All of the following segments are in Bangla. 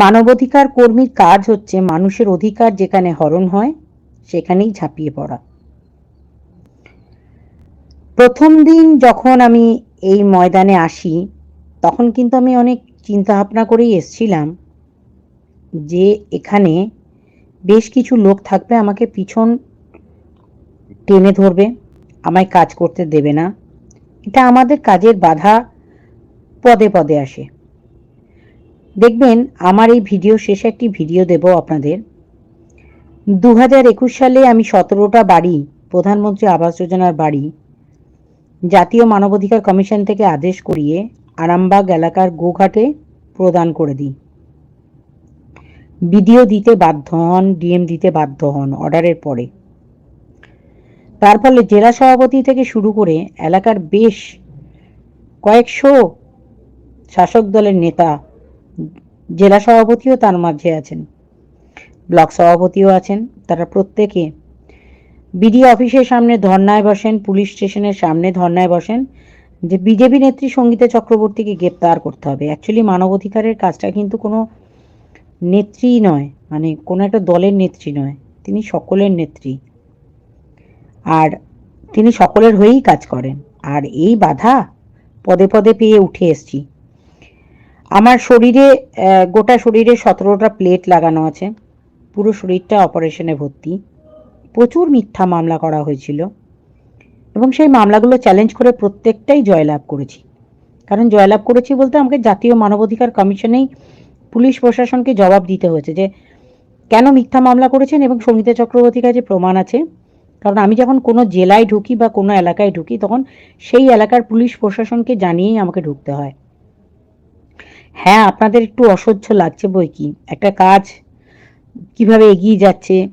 মানবাধিকার কর্মীর কাজ হচ্ছে মানুষের অধিকার যেখানে হরণ হয়, সেখানেই ঝাঁপিয়ে পড়া। প্রথম দিন যখন আমি এই ময়দানে আসি, তখন কিন্তু আমি অনেক চিন্তা ভাবনা করেই এসছিলাম যে এখানে বেশ কিছু লোক থাকবে, আমাকে পিছন টেনে ধরবে, আমায় কাজ করতে দেবে না। এটা আমাদের কাজের বাধা পদে পদে আসে। দেখবেন আমার এই ভিডিও শেষে একটি ভিডিও দেব আপনাদের। দু হাজার একুশ সালে আমি সতেরোটা বাড়ি, প্রধানমন্ত্রী আবাস যোজনার বাড়ি, জাতীয় মানবাধিকার কমিশন থেকে আদেশ করিয়ে আরামবাগ এলাকার গোঘাটে প্রদান করে দিই। বিডিও দিতে বাধ্য হন, ডিএম দিতে বাধ্য হন অর্ডারের পরে। তার ফলে জেলা সভাপতি থেকে শুরু করে এলাকার বেশ কয়েকশো শাসক দলের নেতা জেলা সভাপতিও তার মাঝে আছেন। ব্লক সভাপতিও আছেন। তারা প্রত্যেকে বিডি অফিসের সামনে ধর্নায় বসেন, পুলিশ স্টেশনের সামনে ধর্নায় বসেন যে বিজেপি নেত্রী সঙ্গীতা চক্রবর্তীকে গ্রেপ্তার করতে হবে। অ্যাকচুয়ালি মানবাধিকারের কাজটা কিন্তু কোনো নেত্রী নয় মানে কোনো একটা দলের নেত্রী নয়, তিনি সকলের নেত্রী। আর তিনি সকলের হয়েই কাজ করেন। আর এই বাধা পদে পদে পেয়ে উঠে এসছি। আমার শরীরে গোটা শরীরে সতেরোটা প্লেট লাগানো আছে। পুরো শরীরটা অপারেশনে ভর্তি। প্রচুর মিথ্যা মামলা করা হয়েছিল। এবং সেই মামলাগুলো চ্যালেঞ্জ করে প্রত্যেকটাই জয়লাভ করেছি। কারণ জয়লাভ করেছি বলতে আমাকে জাতীয় মানবাধিকার কমিশনেই পুলিশ প্রশাসনকে জবাব দিতে হয়েছে যে, কেন মিথ্যা মামলা করেছেন এবং সঙ্গীতা চক্রবর্তীর কাছে প্রমাণ আছে? কারণ আমি যখন কোনো জেলায় ঢুকি বা কোনো এলাকায় ঢুকি, তখন সেই এলাকার পুলিশ প্রশাসনকে জানিয়েই আমাকে ঢুকতে হয়। হ্যাঁ আপনাদের একটু অসহ্য লাগছে বই কি? একটা কাজ কীভাবে এগিয়ে যাচ্ছে?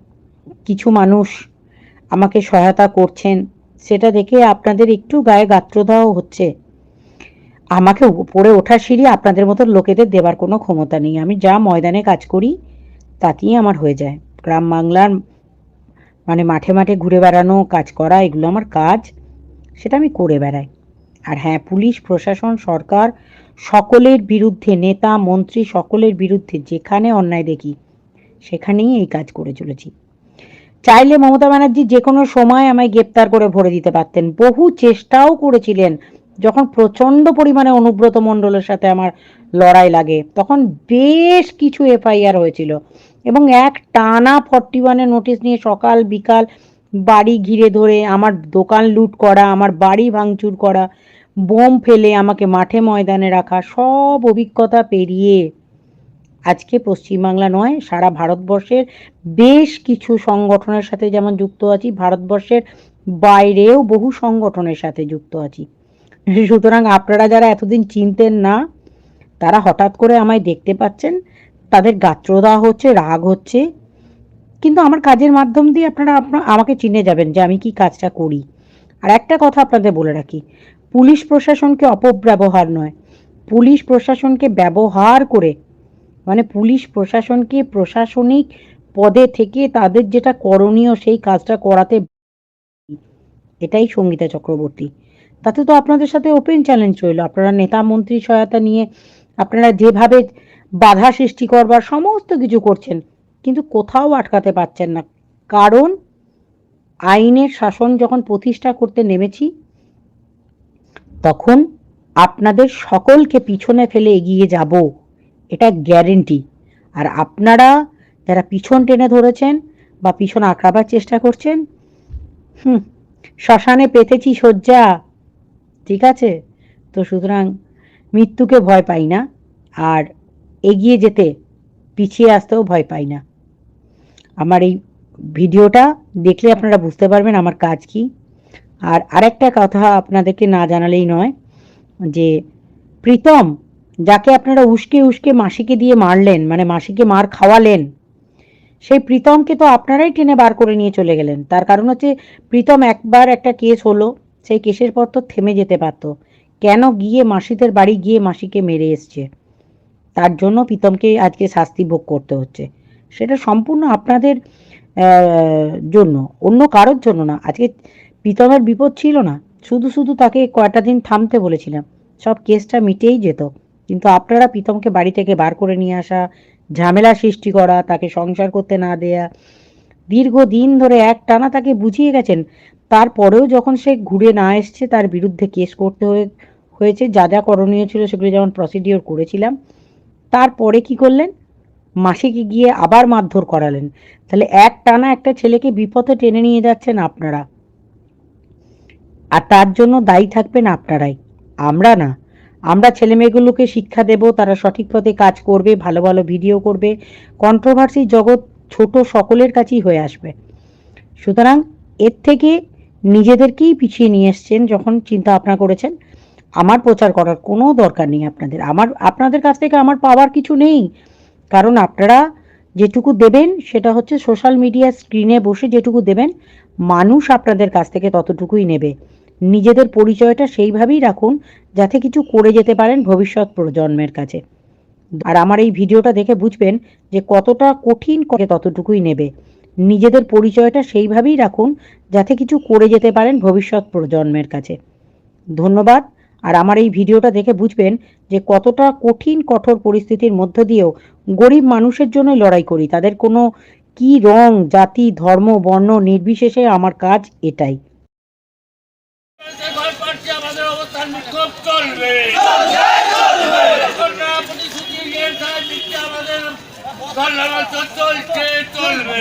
কিছু মানুষ আমাকে সহায়তা করছেন, সেটা দেখে আপনাদের একটু গায়ে গাত্রদাহ হচ্ছে। আমাকে উপরে ওঠার সিঁড়ি আপনাদের মতো লোকেদের দেবার কোনো ক্ষমতা নেই। আমি যা ময়দানে কাজ করি, তাতেই আমার হয়ে যায়। গ্রাম বাংলার মানে মাঠে মাঠে ঘুরে বেড়ানো, কাজ করা, এগুলো আমার কাজ, সেটা আমি করে বেড়াই। আর হ্যাঁ পুলিশ, প্রশাসন, সরকার সকলের বিরুদ্ধে, নেতা, মন্ত্রী, সকলের বিরুদ্ধে যেখানে অন্যায় দেখি, সেখানেই এই কাজ করে চলেছি। চাইলে মমতা ব্যানার্জি যে কোনো সময় আমায় গ্রেপ্তার করে ভরে দিতে পারতেন। বহু চেষ্টাও করেছিলেন। যখন প্রচণ্ড পরিমাণে অনুব্রত মণ্ডলের সাথে আমার লড়াই লাগে, তখন বেশ কিছু এফআইআর হয়েছিল এবং এক টানা ফর্টি ওয়ানের নোটিশ নিয়ে সকাল বিকাল বাড়ি ঘিরে ধরে, আমার দোকান লুট করা, আমার বাড়ি ভাঙচুর করা বোম ফেলে আমাকে মাঠে ময়দানে রাখা সব অভিজ্ঞতা পেরিয়ে আজকে পশ্চিমবাংলা নয়, সারা ভারতবর্ষের বেশ কিছু সংগঠনের সাথে যেমন যুক্ত আছি, ভারতবর্ষের বাইরেও বহু সংগঠনের সাথে যুক্ত আছি। সুতরাং আপনারা যারা এতদিন চিনতেন না, তারা হঠাৎ করে আমায় দেখতে পাচ্ছেন, তাদের গাত্রদাহ হচ্ছে, রাগ হচ্ছে। কিন্তু আমার কাজের মাধ্যম দিয়ে আপনারা আমাকে চিনে যাবেন যে আমি কি কাজটা করি। আর একটা কথা আপনাদের বলে রাখি, পুলিশ প্রশাসনকে অপব্যবহার নয়। পুলিশ প্রশাসনকে ব্যবহার করে মানে পুলিশ প্রশাসনকে প্রশাসনিক পদে থেকে তাদের যেটা করণীয় সেই কাজটা করাতে এটাই সঙ্গীতা চক্রবর্তী। তাতে তো আপনাদের সাথে ওপেন চ্যালেঞ্জ রইল। আপনারা নেতা মন্ত্রী সহায়তা নিয়ে আপনারা যেভাবে বাধা সৃষ্টি করবার সমস্ত কিছু করছেন, কিন্তু কোথাও আটকাতে পারছেন না। কারণ আইনের শাসন যখন প্রতিষ্ঠা করতে নেমেছি, তখন আপনাদের সকলকে পিছনে ফেলে এগিয়ে যাব, এটা গ্যারেন্টি আর আপনারা যারা পিছন টেনে ধরেছেন বা পিছন আঁকড়াবার চেষ্টা করছেন, হুম, শ্মশানে পেতেছি শয্যা, ঠিক আছে? তো সুতরাং মৃত্যুকে ভয় পাই না, আর এগিয়ে যেতে, পিছিয়ে আসতেও ভয় পাই না। আমার এই ভিডিওটা দেখলে আপনারা বুঝতে পারবেন আমার কাজ কি। আর আরেকটা কথা আপনাদেরকে না জানালেই নয়, যে প্রীতম, যাকে আপনারা উস্কে উস্কে মাসিকে দিয়ে মারলেন মানে মাসিকে মার খাওয়ালেন, সেই প্রীতমকে তো আপনারাই টেনে বার করে নিয়ে চলে গেলেন। তার কারণ হচ্ছে প্রীতম একবার একটা কেস হলো, সেই কেসের পর তো থেমে যেতে পারত। কেন গিয়ে মাসিদের বাড়ি গিয়ে মাসিকে মেরে এসছে? তার জন্য প্রীতমকে আজকে শাস্তি ভোগ করতে হচ্ছে। সেটা সম্পূর্ণ আপনাদের জন্য, অন্য কারোর জন্য না। আজকে প্রীতমের বিপদ ছিল না। শুধু শুধু তাকে কয়টা দিন থামতে বলেছিলাম। সব কেসটা মিটেই যেত। কিন্তু আপনারা প্রীতমকে বাড়ি থেকে বার করে নিয়ে আসা, ঝামেলা সৃষ্টি করা, তাকে সংসার করতে না দেয়া, দীর্ঘদিন ধরে এক টানা তাকে বুঝিয়ে গেছেন। তারপরেও যখন সে ঘুরে না এসছে, তার বিরুদ্ধে কেস করতে হয়ে, হয়েছে, যা যা করণীয় ছিল সেগুলো যেমন প্রসিডিওর করেছিলাম। তারপরে কি করলেন? মাসিকে গিয়ে আবার মারধর করালেন। তাহলে এক টানা একটা ছেলেকে বিপথে টেনে নিয়ে যাচ্ছেন আপনারা। আর তার জন্য দায়ী থাকবেন আপনারাই। আমরা না। আমরা ছেলেমেয়েগুলোকে শিক্ষা দেব, তারা সঠিক পথে কাজ করবে, ভালো ভালো ভিডিও করবে। কন্ট্রোভার্সি জগৎ ছোট সকলের কাছেই হয়ে আসবে। সুতরাং এর থেকে নিজেদেরকেই পিছিয়ে নিয়ে এসছেন যখন চিন্তা ভাবনা করেছেন, আমার প্রচার করার কোনো দরকার নেই আপনাদের। আমার, আপনাদের কাছ থেকে আমার পাওয়ার কিছু নেই। কারণ আপনারা যেটুকু দেবেন সেটা হচ্ছে সোশ্যাল মিডিয়া স্ক্রিনে বসে যেটুকু দেবেন, মানুষ আপনাদের কাছ থেকে ততটুকুই নেবে। নিজেদের পরিচয়টা সেইভাবেই রাখুন যাতে কিছু করে যেতে পারেন ভবিষ্যৎ প্রজন্মের কাছে। আর আমার এই ভিডিওটা দেখে বুঝবেন যে কতটা কঠিন করে ততটুকুই নেবে। নিজেদের পরিচয়টা সেইভাবেই রাখুন যাতে কিছু করে যেতে পারেন ভবিষ্যৎ প্রজন্মের কাছে। ধন্যবাদ। আর আমার এই ভিডিওটা দেখে বুঝবেন যে কতটা কঠিন, কঠোর পরিস্থিতির মধ্য দিয়েও গরিব মানুষের জন্য লড়াই করি। তাদের কোনো কি রং, জাতি, ধর্ম, বর্ণ নির্বিশেষে আমার কাজ এটাই ঘর পাচ্ছে আমাদের অবস্থান বিক্ষোভ চলবে কন্যা প্রতিশ্রুতি নিয়ে তার দিকটা আমাদের ধর্নার চলছে চলবে।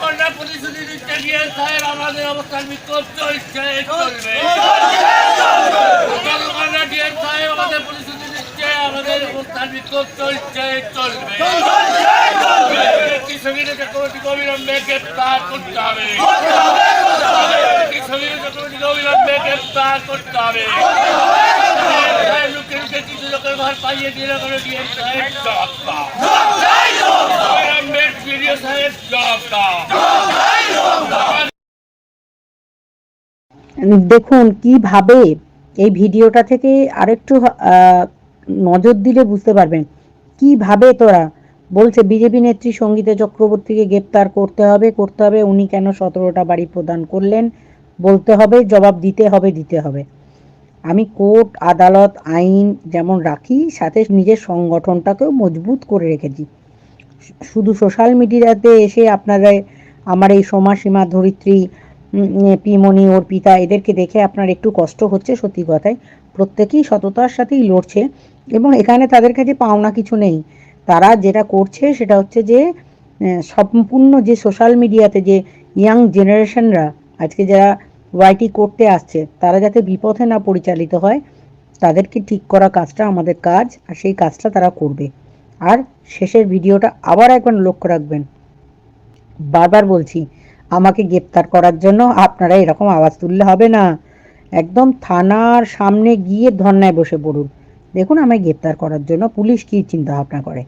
কন্যা প্রতিশ্রুতি দিকটা নিয়ে তার আমাদের অবস্থান বিক্ষোভ চলছে চলবে। কন্যা আমাদের প্রতিশ্রুতি দিচ্ছে আমাদের অবস্থান বিক্ষোভ চলছে চলবে। কৃষকের চক্রবর্তীকে অবিলম্বে গ্রেপ্তার করতে হবে। কৃষকের চক্রবর্তীকে অবিলম্বে গ্রেপ্তার করতে হবে। দেখুন, কীভাবে এই ভিডিওটা থেকে আরেকটু নজর দিলে বুঝতে পারবেন। কীভাবে তোরা বলছে, বিজেপি নেত্রী সঙ্গীতা চক্রবর্তীকে গ্রেপ্তার করতে হবে করতে হবে, উনি কেন সতেরোটা বাড়ি প্রদান করলেন, বলতে হবে, জবাব দিতে হবে দিতে হবে। আমি কোর্ট, আদালত, আইন যেমন রাখি, সাথে নিজের সংগঠনটাকেও মজবুত করে রেখেছি। শুধু সোশ্যাল মিডিয়াতে এসে আপনারা আমার এই সমাসীমা ধরিত্রী পিমনি ওর পিতা, এদেরকে দেখে আপনার একটু কষ্ট হচ্ছে সত্যি কথায়। প্রত্যেকেই সততার সাথেই লড়ছে এবং এখানে তাদের কাছে পাওনা কিছু নেই। তারা যেটা করছে সেটা হচ্ছে যে সম্পূর্ণ যে সোশ্যাল মিডিয়াতে যে ইয়াং জেনারেশনরা, আজকে যারা ওয়াইটি করতে আসছে, তারা যাতে বিপথে না পরিচালিত হয়, তাদেরকে ঠিক করা কাজটা আমাদের কাজ, আর সেই কাজটা তারা করবে। আর শেষের ভিডিওটা আবার একবার লক্ষ্য রাখবেন। বারবার বলছি, আমাকে গ্রেপ্তার করার জন্য আপনারা এরকম আওয়াজ তুললে হবে না। একদম থানার সামনে গিয়ে ধর্নায় বসে পড়ুন। দেখুন আমায় গ্রেপ্তার করার জন্য পুলিশ কি চিন্তা ভাবনা করে।